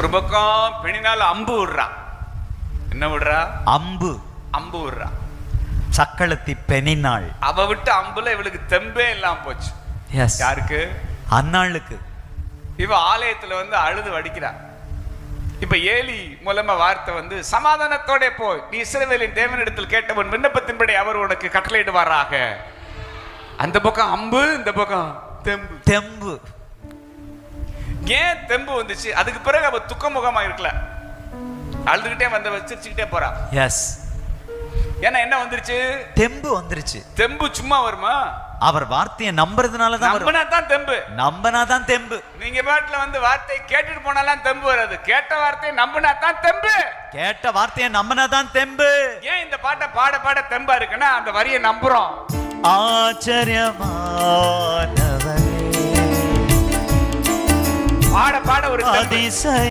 ஒரு பக்கம் பெணினால அம்பு விடுறா. என்ன விடுறா? அம்பு. அம்பு விடுறா. சக்களத்தி பெணினாள் அவ விட்டு அம்புல இவளுக்கு தெம்பே இல்லாம போச்சு. யாருக்கு? அன்னாளுக்கு இவ ஆலயத்துல வந்து அழுது வடிக்கிறா. இப்ப ஏலி மூலமா வார்த்தை வந்து சமாதானத்தோட போய் நீ இஸ்ரவேலின் தேவனிடத்தில் கேட்டவன் விண்ணப்பத்தின்படி அவர் உனக்கு கட்டளையிடுவாராக. அந்த பக்கம் அம்பு இந்த பக்கம் தெம்பு. தெம்பு. ஏன் தெம்பு வந்துச்சு? அதுக்கு பிறகு அவ துக்க முகமா இருக்கல. அழுதுகிட்டே வந்து வச்சிருச்சுக்கிட்டே போறா. எஸ் ஏன்னா என்ன வந்துருச்சு? தெம்பு வந்துருச்சு. தெம்பு சும்மா வருமா? அவர் வார்த்தையை நம்புறதுனால தான் நம்பினா தான் தெம்பு. நம்பனாதான் தெம்பு. நீங்க பாட்டுல வந்து வார்த்தையை கேட்டுட்டு போனாலாம் தெம்பு வராது. கேட்ட வார்த்தையை நம்பினா தான் தெம்பு. கேட்ட வார்த்தையை நம்பினாதான் தெம்பு. ஏன் இந்த பாட்டை பாட பாட தெம்பா இருக்குன்னா அந்த வரியை நம்புறோம். ஆச்சரியமானவரே பாட பாட ஒரு அதிசய